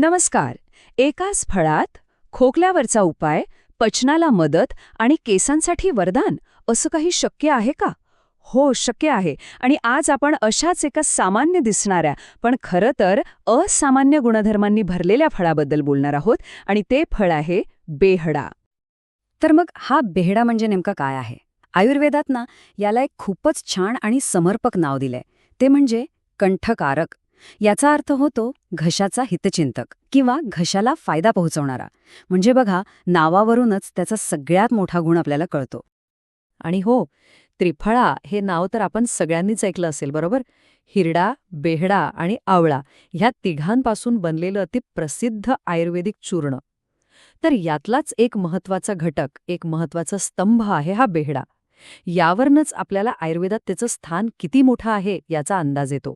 नमस्कार. एकाच फळात खोकल्यावरचा उपाय पचनाला मदत आणि केसांसाठी वरदान असं काही शक्य आहे का? हो शक्य आहे. आणि आज आपण अशाच एका सामान्य दिसणाऱ्या पण खरं तर असामान्य गुणधर्मांनी भरलेल्या फळाबद्दल बोलणार आहोत आणि ते फळ आहे बेहडा. तर मग हा बेहडा म्हणजे नेमका काय आहे? आयुर्वेदात ना याला एक खूपच छान आणि समर्पक नाव दिलंय. ते म्हणजे कंठकारक. याचा अर्थ होतो घशाचा हितचिंतक किंवा घशाला फायदा पोहोचवणारा. म्हणजे बघा नावावरूनच त्याचा सगळ्यात मोठा गुण आपल्याला कळतो. आणि हो त्रिफळा हे नाव तर आपण सगळ्यांनीच ऐकलं असेल बरोबर? हिरडा बेहडा आणि आवळा ह्या तिघांपासून बनलेलं अति प्रसिद्ध आयुर्वेदिक चूर्ण. तर यातलाच एक महत्त्वाचा घटक एक महत्त्वाचा स्तंभ आहे हा बेहडा. यावरनच आपल्याला आयुर्वेदात त्याचं स्थान किती मोठं आहे याचा अंदाज येतो.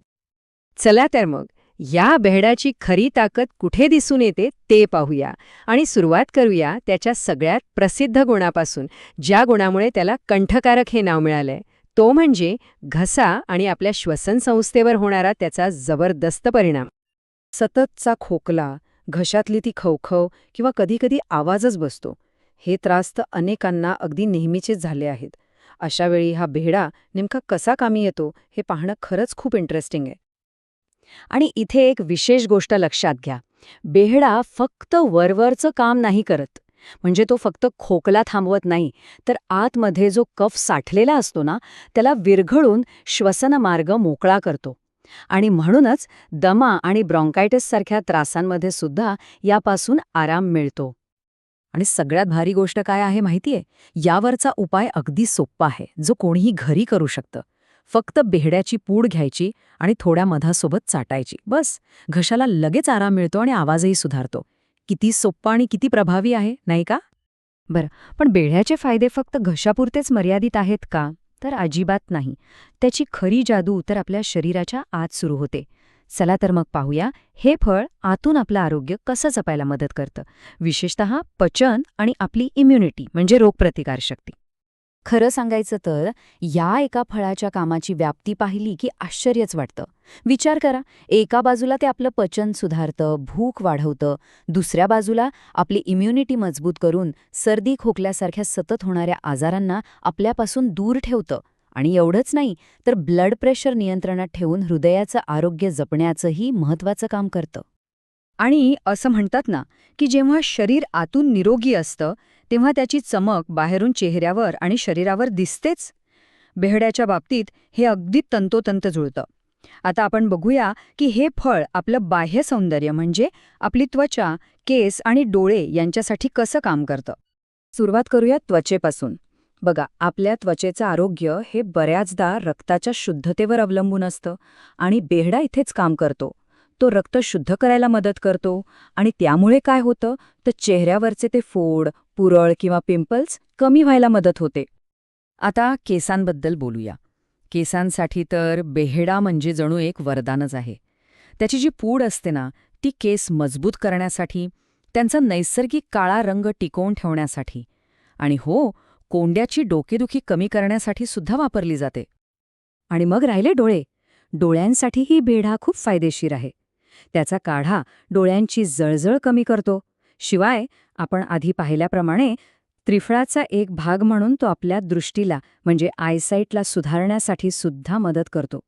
चला तर मग या बेहडाची खरी ताकद कुठे दिसून येते ते पाहूया आणि सुरुवात करूया त्याच्या सगळ्यात प्रसिद्ध गुणापासून ज्या गुणामुळे त्याला कंठकारक हे नाव मिळालंय. तो म्हणजे घसा आणि आपल्या श्वसन संस्थेवर होणारा त्याचा जबरदस्त परिणाम. सततचा खोकला घशातली ती खवखव किंवा कधीकधी आवाजच बसतो. हे त्रास तर अनेकांना अगदी नेहमीचेच झाले आहेत. अशावेळी हा बेहडा नेमका कसा कामी येतो हे पाहणं खरंच खूप इंटरेस्टिंग आहे. आणि इथे एक विशेष गोष्ट लक्षात घ्या. बेहडा फक्त वरवरचं काम नाही करत. म्हणजे तो फक्त खोकला थांबवत नाही. तर आतमध्ये जो कफ साठलेला असतो ना त्याला विरघळून श्वसनमार्ग मोकळा करतो. आणि म्हणूनच दमा आणि ब्रॉन्कायटिस सारख्या त्रासांमध्ये सुद्धा यापासून आराम मिळतो. आणि सगळ्यात भारी गोष्ट काय आहे माहितीये? यावरचा उपाय अगदी सोप्पा आहे जो कोणीही घरी करू शकतं. फक्त बेहड्याची पूड घ्यायची आणि थोड्या मधासोबत चाटायची. बस. घशाला लगेच आराम मिळतो आणि आवाजही सुधारतो. किती सोप्पा आणि किती प्रभावी आहे नाही का? बरं. पण बेढ्याचे फायदे फक्त घशापुरतेच मर्यादित आहेत का? तर अजिबात नाही. त्याची खरी जादू तर आपल्या शरीराच्या आत सुरू होते. चला तर मग पाहूया हे फळ आतून आपलं आरोग्य कसं जपायला मदत करतं? विशेषतः पचन आणि आपली इम्युनिटी म्हणजे रोगप्रतिकारशक्ती. खरं सांगायचं तर या एका फळाच्या कामाची व्याप्ती पाहिली की आश्चर्यच वाटतं. विचार करा एका बाजूला ते आपलं पचन सुधारतं भूक वाढवतं दुसऱ्या बाजूला आपली इम्युनिटी मजबूत करून सर्दी खोकल्यासारख्या सतत होणाऱ्या आजारांना आपल्यापासून दूर ठेवतं. आणि एवढंच नाही तर ब्लड प्रेशर नियंत्रणात ठेवून हृदयाचं आरोग्य जपण्याचंही महत्वाचं काम करतं. आणि असं म्हणतात ना की जेव्हा शरीर आतून निरोगी असतं तेव्हा त्याची चमक बाहेरून चेहऱ्यावर आणि शरीरावर दिसतेच. बेहड्याच्या बाबतीत हे अगदी तंतोतंत जुळतं. आता आपण बघूया की हे फळ आपलं बाह्य सौंदर्य म्हणजे आपली त्वचा केस आणि डोळे यांच्यासाठी कसं काम करतं. सुरुवात करूया त्वचेपासून. बघा आपल्या त्वचेचं आरोग्य हे बऱ्याचदा रक्ताच्या शुद्धतेवर अवलंबून असतं आणि बेहडा इथेच काम करतो. तो रक्त शुद्ध करायला मदत करतो आणि त्यामुळे काय होतं? तर चेहऱ्यावरचे ते फोड पुरळ किंवा पिंपल्स कमी व्हायला मदत होते. आता केसांबद्दल बोलूया. केसांसाठी तर बेहेडा म्हणजे जणू एक वरदानच आहे. त्याची जी पूड असते ना ती केस मजबूत करण्यासाठी त्यांचा नैसर्गिक काळा रंग टिकवून ठेवण्यासाठी आणि हो कोंड्याची डोकेदुखी कमी करण्यासाठी सुद्धा वापरली जाते. आणि मग राहिले डोळे. डोळ्यांसाठीही बेढा खूप फायदेशीर आहे. त्याचा काढा डोळ्यांची जळजळ कमी करतो. शिवाय आपण आधी पाहिल्याप्रमाणे त्रिफळाचा एक भाग म्हणून तो आपल्या दृष्टीला म्हणजे आयसाईटला सुधारण्यासाठी सुद्धा मदत करतो.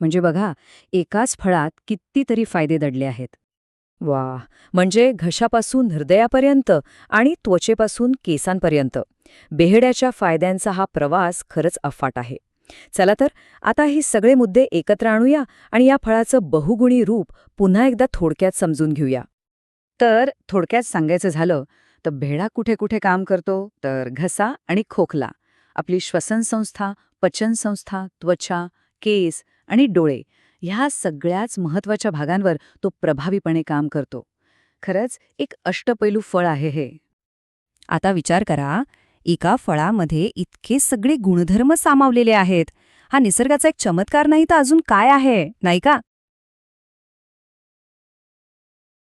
म्हणजे बघा एकाच फळात कितीतरी फायदे दडले आहेत. वा म्हणजे घशापासून हृदयापर्यंत आणि त्वचेपासून केसांपर्यंत. बेहड्याच्या फायद्यांचा हा प्रवास खरंच अफाट आहे. चला तर आता हे सगळे मुद्दे एकत्र आणूया आणि या फळाचं बहुगुणी रूप पुन्हा एकदा थोडक्यात समजून घेऊया. तर थोडक्यात सांगायचं झालं तर भेडा कुठे कुठे काम करतो? तर घसा आणि खोकला. आपली श्वसनसंस्था पचनसंस्था त्वचा केस आणि डोळे ह्या सगळ्याच महत्त्वाच्या भागांवर तो प्रभावीपणे काम करतो. खरंच एक अष्टपैलू फळ आहे हे. आता विचार करा एका फळामध्ये इतके सगळे गुणधर्म सामावलेले आहेत. हा निसर्गाचा एक चमत्कार नाही तर अजून काय आहे? नाही का?